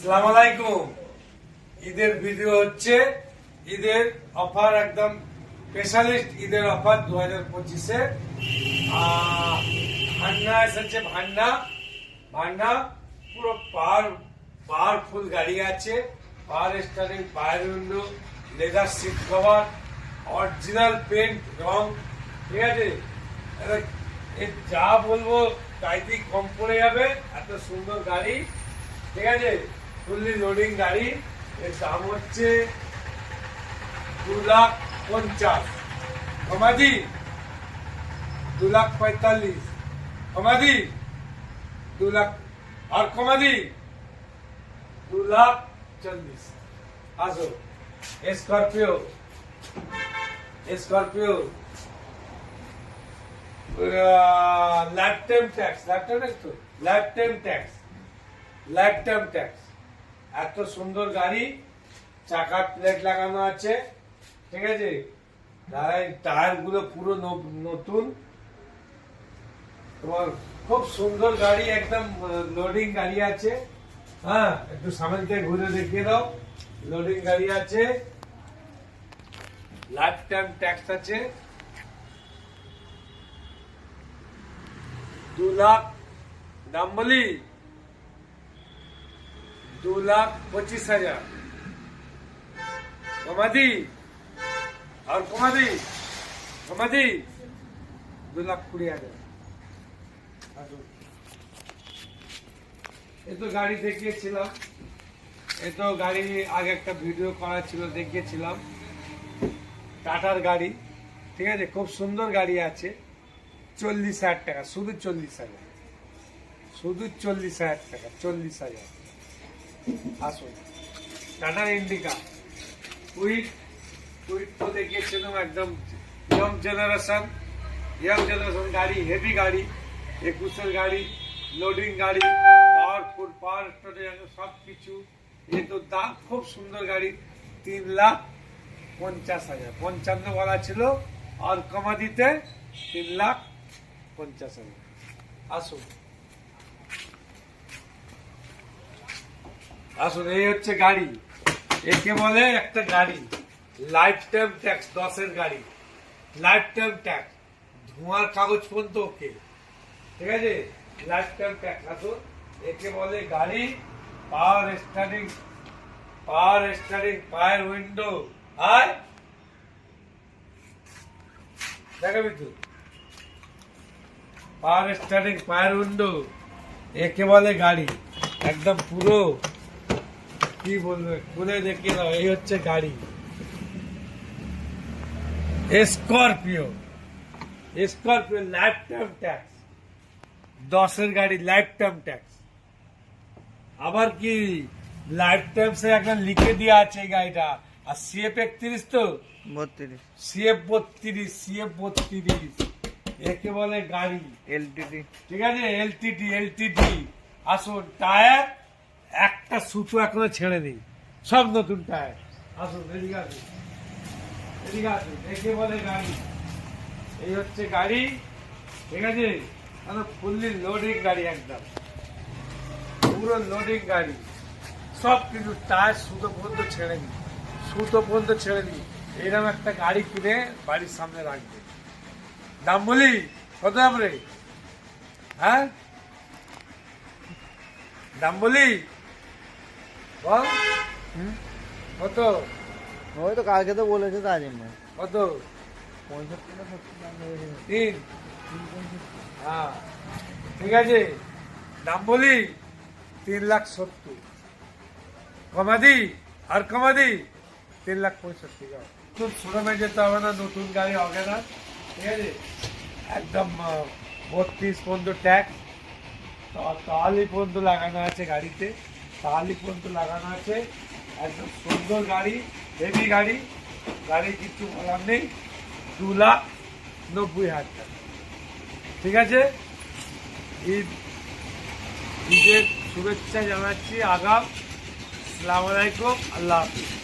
সালাম আলাইকুম। ঈদের ভিডিও হচ্ছে ঈদের অফার একদম স্পেশালিস্ট ঈদের অফার দু হাজার পঁচিশে ভান্ডা এসেছে ভান্ডা ভান্ডা পুরো পাওয়ার পাওয়ারফুল গাড়ি আছে। Power steering power window leather seat cover original paint রং। ঠিক আছে? যা বলব তাইতেই কম পড়ে যাবে, এত সুন্দর গাড়ি। ঠিক আছে? ফুললি লোডিং গাড়ি, এর দাম হচ্ছে দু লাখ পঞ্চাশ। কমাদি দু লাখ পঁয়তাল্লিশ। কমাদি দু লাখ, আর কমাদি দু লাখ চল্লিশ। আসো। Scorpio Scorpio life time tax life time tax life time tax life time tax এত সুন্দর গাড়ি চাকার প্লেট লাগানো আছে, ঠিক আছে? টায়ারগুলো পুরো নতুন। তোমার খুব সুন্দর গাড়ি, একদম লোডিং গাড়ি আছে। হ্যাঁ একটু সামনে থেকে ঘুরে দেখিয়ে দাও। লোডিং গাড়ি আছে। লাইফ টাইম ট্যাক্স আছে। দু লাখ দাম দু লাখ পঁচিশ হাজার। কমাদি আর কমাদি কমাদি দু লাখ কুড়ি হাজার। এ তো গাড়ি দেখিয়েছিলাম। এ তো গাড়ি আগে একটা ভিডিও করা ছিল, দেখিয়েছিলাম। টাটার গাড়ি, ঠিক আছে? খুব সুন্দর গাড়ি আছে। চল্লিশ হাজার টাকা, শুধু চল্লিশ হাজার। শুধু চল্লিশ হাজার টাকা, চল্লিশ হাজার। আসুন টাটার ইন্ডিকা উইট উইট তো একদম ইয়ং জেনারেশন ইয়ং জেনারেশন গাড়ি হেভি গাড়ি, একুশের গাড়ি লোডিং গাড়ি পাওয়ারফুল পাওয়ার স্টোরেজ সব কিছু এ তো দাম খুব সুন্দর গাড়ি, তিন লাখ পঞ্চাশ হাজার। পঞ্চান্ন বলা ছিল, আর কমা দিতে তিন লাখ পঞ্চাশ হাজার। আসুন আসুন, এই হচ্ছে গাড়ি। একে বলে একটা গাড়ি। লাইফ টাইম ট্যাক্স দশের গাড়ি। লাইফ টাইম ট্যাক্স ধোঁয়ার কাগজ পর্যন্ত ওকে। ঠিক আছে? লাইফ টাইম ট্যাক্স আসুন। একে বলে গাড়ি পাওয়ার স্টারিং পাওয়ার স্টারিং পায়ের উইন্ডো আর দেখাবি তুই পাওয়ার স্টারিং পায়ের উইন্ডো একে বলে গাড়ি। একদম পুরো কি বলবে? খুলে দেখিয়ে দাও এই হচ্ছে গাড়ি। Scorpio Scorpio life time tax দশের গাড়ি লাইফ টাইম ট্যাক্স আবার কি? লাইফ টাইম সে একদম লিখে দেওয়া আছে এই গাড়িটা। আর সিএফ একত্রিশ তো? বত্রিশ। সিএফ বত্রিশ সিএফ বত্রিশ। একে বলে গাড়ি। এলটিডি ঠিক আছে? এলটিডি এলটিডি আসুন টায়ার একটা সুতো এখনও ছেড়ে নেই। সব নতুন টায়ার আসুন, এদিকে আসুন। এদিকে আসুন, একে বলে গাড়ি। এই হচ্ছে গাড়ি, ঠিক আছে? ফুললি লোডিং গাড়ি একদম। পুরো লোডিং গাড়ি। সব কিছু টায়ার সুতো পর্যন্ত ছেড়ে নি সুতো পর্যন্ত ছেড়ে নি এরকম একটা গাড়ি কিনে বাড়ির সামনে রাখবে। দাম বলি? কত দাম রে? হ্যাঁ? দাম বলি? বল। কত? ওই তো কালকে তো বলেছে তাজিম কত? পঁয়ষট্টি না তিন। হ্যাঁ। ঠিক আছে। দাম বলি? তিন লাখ সত্তর। কমাদি আর কমাদি তিন লাখ পঁয়ষট্টি নতুন শোরুমে যেতে হবে না নতুন গাড়ি হবে না। ঠিক আছে? একদম বত্রিশ পর্যন্ত ট্যাক্স। তালি পর্যন্ত লাগানো আছে গাড়িতে। তালি পর্যন্ত লাগানো আছে। একদম সুন্দর গাড়ি হেভি গাড়ি। গাড়ি কিছু বলার নেই। দু লাখ নব্বই হাজার ঠিক আছে? ঈদ, ঈদের শুভেচ্ছা জানাচ্ছি। আগাম। সালামালাইকুম আল্লাহ হাফিজ।